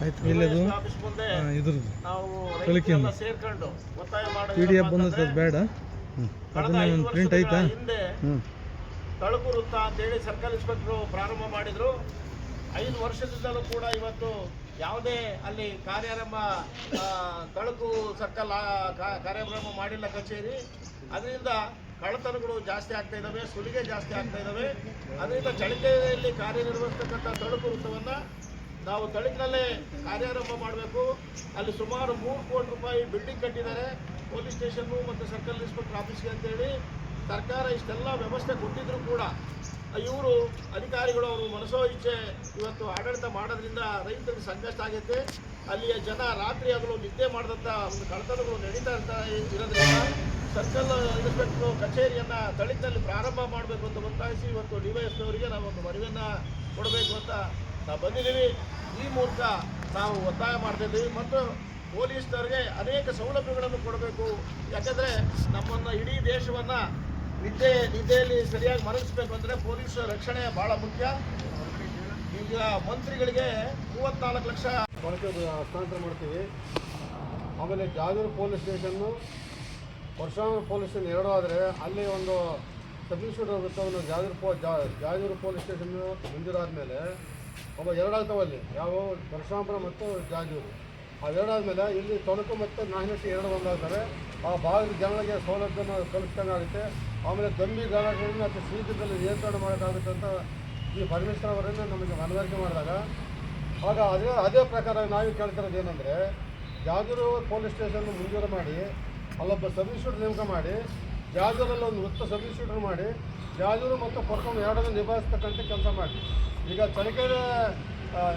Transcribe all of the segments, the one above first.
ಆಯ್ತು. ಇಲ್ಲದು ಇದ್ರದ್ದು. ನಾವು ಕಲಿಕೆಯಿಂದ. ಸೇರ್ಕೊಂಡು ಒತ್ತಾಯ ಪಿ ಡಿ ಎಫ್ ಮಾಡೋದು ಬಂದದ್ದು ಅದು ಬೇಡ. ಅದನ್ನ ಐದು ಒಂದು ಪ್ರಿಂಟ್ ಹ್ಞೂ ತಳುಕು ವೃತ್ತ ಅಂತೇಳಿ ಸರ್ಕಲ್ ಇನ್ಸ್ಪೆಕ್ಟ್ರು ಪ್ರಾರಂಭ ಮಾಡಿದ್ರು. ಐದು ವರ್ಷದಿಂದಲೂ ಕೂಡ ಇವತ್ತು ಯಾವುದೇ ಅಲ್ಲಿ ಕಾರ್ಯಾರಂಭ ಆ, ತಳುಕು ಸರ್ಕಲ್ ಕಾರ್ಯಕ್ರಮ ಕಾರ್ಯಾರಂಭ ಮಾಡಿಲ್ಲ ಕಚೇರಿ. ಅದರಿಂದ ಕಳ್ಳತನಗಳು ಜಾಸ್ತಿ ಆಗ್ತಾ ಇದ್ದಾವೆ ಸುಲಿಗೆ ಜಾಸ್ತಿ ಆಗ್ತಾ ಇದ್ದಾವೆ ಅದರಿಂದ ಚಳಿಕೆಯಲ್ಲಿ ಕಾರ್ಯನಿರ್ವಹಿಸ್ತಕ್ಕಂಥ ತಳಕು ವೃತ್ತವನ್ನು ನಾವು ತಳಿಕಲ್ಲೇ ಕಾರ್ಯಾರಂಭ ಮಾಡಬೇಕು. ಅಲ್ಲಿ ಸುಮಾರು ಮೂರು ಕೋಟಿ ರೂಪಾಯಿ ಬಿಲ್ಡಿಂಗ್ ಕಟ್ಟಿದ್ದಾರೆ. ಪೊಲೀಸ್ ಸ್ಟೇಷನ್ನು ಮತ್ತು ಸರ್ಕಲ್ ಇನ್ಸ್ಪೆಕ್ಟರ್ ಆಫೀಸ್ಗೆ ಅಂತೇಳಿ ಸರ್ಕಾರ ಇಷ್ಟೆಲ್ಲ ವ್ಯವಸ್ಥೆ ಕೊಟ್ಟಿದ್ರು ಕೂಡ ಇವರು ಅಧಿಕಾರಿಗಳು ಅವರು ಮನಸೋ ಇಚ್ಛೆ ಇವತ್ತು ಆಡಳಿತ ಮಾಡೋದ್ರಿಂದ ರೈತರಿಗೆ ಸಂಕಷ್ಟ ಆಗೈತೆ. ಅಲ್ಲಿಯ ಜನ ರಾತ್ರಿ ಅದರ ನಿದ್ದೆ ಮಾಡಿದಂಥ ಒಂದು ಕಳತನಗಳು ನಡೀತಾ ಇರ್ತಾ ಇರೋದ್ರಿಂದ ಸರ್ಕಲ್ ಇನ್ಸ್ಪೆಕ್ಟರ್ ಕಚೇರಿಯನ್ನು ತಳಿತಲ್ಲಿ ಪ್ರಾರಂಭ ಮಾಡಬೇಕು ಅಂತ ಒತ್ತಾಯಿಸಿ ಇವತ್ತು ಡಿ ವೈ ಎಸ್ನವರಿಗೆ ನಾವು ಒಂದು ಮನವಿಯನ್ನು ಕೊಡಬೇಕು ಅಂತ ನಾವು ಬಂದಿದ್ದೀವಿ. ಈ ಮೂಲಕ ನಾವು ಒತ್ತಾಯ ಮಾಡ್ತಾ ಇದ್ದೀವಿ ಮತ್ತು ಪೊಲೀಸ್ನವ್ರಿಗೆ ಅನೇಕ ಸೌಲಭ್ಯಗಳನ್ನು ಕೊಡಬೇಕು. ಯಾಕಂದರೆ ನಮ್ಮನ್ನು ಇಡೀ ದೇಶವನ್ನು ನಿದ್ದೆ, ನಿದ್ದೆಯಲ್ಲಿ ಸರಿಯಾಗಿ ಮರಳಿಸ್ಬೇಕು ಅಂದರೆ ಪೊಲೀಸ್ ರಕ್ಷಣೆ ಭಾಳ ಮುಖ್ಯ. ಈಗ ಮಂತ್ರಿಗಳಿಗೆ ಮೂವತ್ನಾಲ್ಕು ಲಕ್ಷ ಬಳಕೆ ಹಸ್ತಾಂತರ ಮಾಡ್ತೀವಿ. ಆಮೇಲೆ Jaguru police station Parashurama police station ಎರಡು ಆದರೆ ಅಲ್ಲಿ ಒಂದು ಸಬ್ ವೃತ್ತವನ್ನು ಜಾಗೂರು ಪೋ ಜಾ- ಪೊಲೀಸ್ ಪೊಲೀಸ್ ಸ್ಟೇಷನ್ ಮಂಜೂರಾದ ಒಬ್ಬ ಎರಡಾಗ್ತಾವೆ ಅಲ್ಲಿ ಯಾವ ಪರಶುರಾಮಪುರ ಮತ್ತು ಜಾಜೂರು. ಅವೆರಡಾದ್ಮೇಲೆ ಇಲ್ಲಿ ತೊಣಕು ಮತ್ತು ನಾಹಿನಟ್ಟಿ ಎರಡು ಒಂದಾಗ್ತಾರೆ ಆ ಭಾಗದ ಜನಗಳಿಗೆ ಸೌಲಭ್ಯನ ಕಲಿಸ್ದಂಗೆ ಆಗುತ್ತೆ. ಆಮೇಲೆ ದಂಬಿ ಗಾಳಗಳನ್ನು ಅತಿ ಶೀಘ್ರದಲ್ಲಿ ನಿಯಂತ್ರಣ ಮಾಡೋಕ್ಕಾಗುತ್ತೆ ಈ ಪರಮೇಶ್ವರ ಅವರನ್ನು ನಮಗೆ ಮನವರಿಕೆ ಮಾಡಿದಾಗ. ಆಗ ಅದೇ ಅದೇ ಪ್ರಕಾರ ನಾವು ಕೇಳ್ತಿರೋದು ಏನಂದರೆ, ಜಾಜೂರು ಪೊಲೀಸ್ ಸ್ಟೇಷನ್ ಮುಂಜೂರು ಮಾಡಿ, ಅಲ್ಲೊಬ್ಬ ಸಬ್ಇನ್ಸ್ಪೆಕ್ಟರ್ ನೇಮಕ ಮಾಡಿ ಜಾಜೂರಲ್ಲಿ ಒಂದು ವೃತ್ತ ಸಬ್ಸ್ಟಿಟ್ಯೂಟ್ ಮಾಡಿ ಜಾಜೂರು ಮತ್ತು ಪರ್ಕೊಂಡು ಎರಡನ್ನು ನಿಭಾಯಿಸ್ತಕ್ಕಂಥ ಕೆಲಸ ಮಾಡಿ. ಈಗ ಚಳಿಕೆರೆ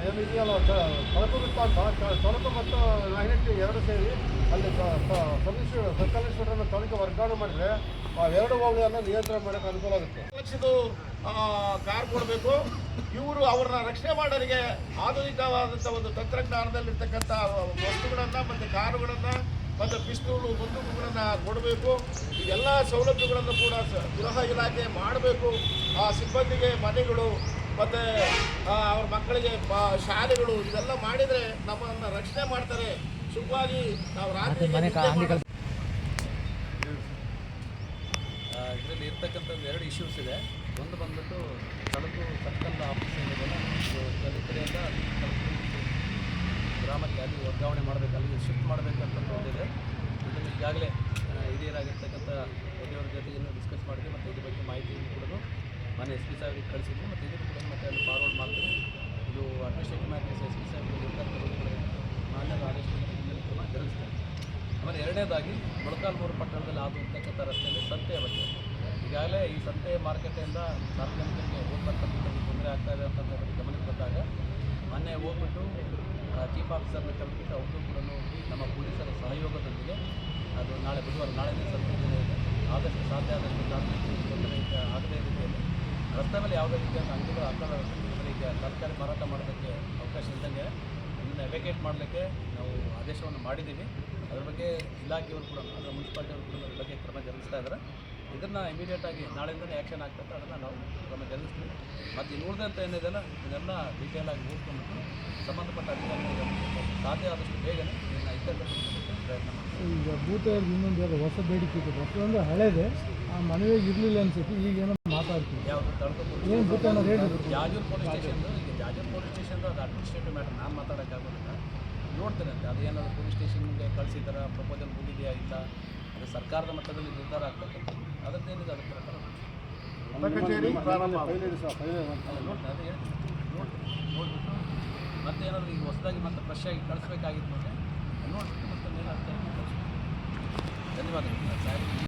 ಏನಿದೆಯಲ್ಲ ತೊಳಕು ವೃತ್ತ ಮತ್ತು ನಾಯಿನಟ್ಟಿ ಎರಡು ಸೇರಿ ಅಲ್ಲಿ ಸಬ್ ಇನ್ಸ್ಪೆಕ್ಟರ್ ಸರ್ಕಲ್ ಇನ್ಸ್ಪೆಕ್ಟರ್ನ ತೊಳಕೆ ವರ್ಗಾವಣೆ ಮಾಡಿದರೆ ಆ ಎರಡು ಹೋಳಿಯನ್ನು ನಿಯಂತ್ರಣ ಮಾಡೋಕ್ಕೆ ಅನುಕೂಲ ಆಗುತ್ತೆ. ಲಕ್ಷದು ಕಾರ್ ಕೊಡಬೇಕು. ಇವರು ಅವ್ರನ್ನ ರಕ್ಷಣೆ ಮಾಡೋರಿಗೆ ಆಧುನಿಕವಾದಂಥ ಒಂದು ತಂತ್ರಜ್ಞಾನದಲ್ಲಿರ್ತಕ್ಕಂಥ ವಸ್ತುಗಳನ್ನು ಮತ್ತು ಕಾರುಗಳನ್ನು ಮತ್ತು ಪಿಸ್ತೂಲು ಬಂದೂಕುಗಳನ್ನು ಕೊಡಬೇಕು. ಎಲ್ಲ ಸೌಲಭ್ಯಗಳನ್ನು ಕೂಡ ಸ- ಗೃಹ ಇಲಾಖೆ ಮಾಡಬೇಕು. ಆ ಸಿಬ್ಬಂದಿಗೆ ಮನೆಗಳು ಮತ್ತು ಅವ್ರ ಮಕ್ಕಳಿಗೆ ಬ- ಶಾಲೆಗಳು ಇದೆಲ್ಲ ಮಾಡಿದರೆ ನಮ್ಮನ್ನು ರಕ್ಷಣೆ ಮಾಡ್ತಾರೆ. ಸುಖವಾಗಿ ನಾವು ರಾತ್ರಿ ಇದರಲ್ಲಿ ಇರ್ತಕ್ಕಂಥದ್ದು ಎರಡು ಇಶ್ಯೂಸ್ ಇದೆ. ಒಂದು ಬಂದ್ಬಿಟ್ಟು ತಳಕು ಸರ್ಕಲ್ ಆಫೀಸ್ ಏನಿದೆಯಲ್ಲ ಇದು ಈ ಕಡೆಯಿಂದ ತಳಕು ಗ್ರಾಮಕ್ಕೆ ಅಲ್ಲಿ ವರ್ಗಾವಣೆ ಮಾಡಬೇಕು ಅಲ್ಲಿಗೆ ಶಿಫ್ಟ್ ಮಾಡಬೇಕಂತ ಒಂದಿದೆ ಇದನ್ನು ಈಗಾಗಲೇ ಹಿರಿಯರಾಗಿರ್ತಕ್ಕಂಥ ಒಡೆಯವರ ಜೊತೆ ಇನ್ನೂ ಡಿಸ್ಕಸ್ ಮಾಡಿದ್ವಿ ಮತ್ತು ಇದ್ರ ಬಗ್ಗೆ ಮಾಹಿತಿಯನ್ನು ಕೂಡ ಮನೆ ಎಸ್ ಪಿ ಸಾಹೇಬ್ರಿಗೆ ಕಳಿಸಿದ್ವಿ ಮತ್ತು ಇದನ್ನು ಕೂಡ ಮತ್ತೆ ಅಲ್ಲಿ ಫಾರ್ವರ್ಡ್ ಮಾಡ್ತೀವಿ. ಇದು ಅಡ್ಮಿನಿಸ್ಟ್ರೇಟಿವ್ ಮ್ಯಾಟ್ರಿಸ್ ಎಸ್ ಪಿ ಸಾಹೇಬ್ರಿಗೆ ಮಾನ್ಯದ ಆದೇಶ ಕ್ರಮ ಜರುಗಿಸ್ತಾರೆ. ಆಮೇಲೆ ಎರಡನೇದಾಗಿ, ಮೊಳಕಾಲ್ಮೂರು ಪಟ್ಟಣದಲ್ಲಿ ಆಗಿರ್ತಕ್ಕಂಥ ರಸ್ತೆಯಲ್ಲಿ ಸಂತೆಯ ಬಗ್ಗೆ. ಈಗಾಗಲೇ ಈ ಸಂತೆ ಮಾರುಕಟ್ಟೆಯಿಂದ ಸಾರ್ವಜನಿಕರಿಗೆ ಹೋಗ್ತಕ್ಕಂಥ ತೊಂದರೆ ಆಗ್ತಾ ಇದೆ ಅಂತ ಬಗ್ಗೆ ಗಮನಕ್ಕೆ ಬಂದಾಗ, ಮೊನ್ನೆ ಹೋಗ್ಬಿಟ್ಟು ಚೀಫ್ ಆಫೀಸರ್ನ ಕರೆದ್ಬಿಟ್ಟು ಅವರು ಕೂಡ ನಮ್ಮ ಪೊಲೀಸರ ಸಹಯೋಗದೊಂದಿಗೆ ಅದು ನಾಳೆ ಬುಧವಾರ, ನಾಳೆ ಇದೆ. ಆದಷ್ಟು ಸಾಧ್ಯ ಆದಷ್ಟು ಸಾರ್ವಜನಿಕರಿಗೆ ತೊಂದರೆ ಆಗದೇ ರೀತಿಯಲ್ಲಿ ರಸ್ತೆ ಮೇಲೆ ಯಾವುದೇ ರೀತಿಯ ಅಂಗಡಿಗಳು ಆಕಾರ ಈಗ ತರಕಾರಿ ಮಾರಾಟ ಮಾಡೋದಕ್ಕೆ ಅವಕಾಶ ಇದ್ದಂಗೆ ಅದನ್ನು ಎವೆಕೇಟ್ ಮಾಡಲಿಕ್ಕೆ ನಾವು ಆದೇಶವನ್ನು ಮಾಡಿದ್ದೀವಿ. ಅದ್ರ ಬಗ್ಗೆ ಇಲಾಖೆಯವರು ಕೂಡ, ಅದರ ಮುನ್ಸಿಪಾಲ್ಟಿಯವರು ಕೂಡ ಬಗ್ಗೆ ಕ್ರಮ ಜರುಗಿಸ್ತಾ ಇದ್ದಾರೆ. ಇದನ್ನು ಇಮಿಡಿಯೇಟಾಗಿ ನಾಳೆಯಿಂದಲೇ ಆ್ಯಕ್ಷನ್ ಆಗ್ತದೆ ಅದನ್ನು ನಾವು ಅದನ್ನು ಗೆಲ್ಲಿಸ್ತೀವಿ ಮತ್ತು ಇನ್ನು ಉಳಿದಂಥ ಏನಿದೆಯಲ್ಲ ಇದೆಲ್ಲ ಡೀಟೇಲಾಗಿ ನೋಡ್ಕೊಂಡು ಸಂಬಂಧಪಟ್ಟ ಅಧಿಕಾರಿಗಳಿಗೆ ಸಾಧ್ಯ ಆದಷ್ಟು ಬೇಗನೆ ಇದನ್ನು ಪ್ರಯತ್ನ ಮಾಡ್ತೀವಿ. ಈಗ ಭೂತದಲ್ಲಿ ಇನ್ನೊಂದು ಯಾವ್ದು ಹೊಸ ಬೇಡಿಕೆ ಇದೆ ಪ್ರತಿಯೊಂದು ಹಳೇದೆ ಆ ಮನವಿ ಇರಲಿಲ್ಲ ಅನ್ಸುತ್ತೆ. ಈಗ ಏನೋ ಮಾತಾಡ್ತೀವಿ ಯಾವುದು ತಳ್ಕೊಂಡು ಏನು ಭೂತ ಜಾಜೂರ್ ಪೊಲೀಸ್ ಸ್ಟೇಷನ್ ಈಗ ಜಾಜೂರ್ ಪೊಲೀಸ್ ಸ್ಟೇಷನ್ದು ಅದು ಅಡ್ಮಿನಿಸ್ಟ್ರೇಟಿವ್ ಮ್ಯಾಟರ್ ನಾನು ಮಾತಾಡೋಕ್ಕಾಗೋದಿಲ್ಲ. ನೋಡ್ತೇನೆ ಅಂತ. ಏನಾದರೂ ಪೊಲೀಸ್ ಸ್ಟೇಷನ್ಗೆ ಕಳಿಸಿದಾರ ಪ್ರಪೋಸಲ್ ಅದು ಸರ್ಕಾರದ ಮಟ್ಟದಲ್ಲಿ ನಿರ್ಧಾರ ಆಗ್ತಕ್ಕಂಥದ್ದು. ಅದರದ್ದೇನಿದೆ ಏನಿದೆ ಪ್ರಕಾರ ಕಚೇರಿ ಪ್ರಾರಂಭ ಫೈಲ್ ಸಹ ಅದು ಹೇಳ್ತೀನಿ. ನೋಡ್ತೀನಿ ನೋಡ್ಬಿಟ್ಟು ಮತ್ತೆ ಏನಾದ್ರು ಈಗ ಹೊಸದಾಗಿ ಮತ್ತೆ ಫ್ರೆಶ್ ಆಗಿ ಕಳಿಸ್ಬೇಕಾಗಿತ್ತು ಅಂದರೆ ನೋಡ್ಬಿಟ್ಟು ಮತ್ತೆ ಧನ್ಯವಾದಗಳು.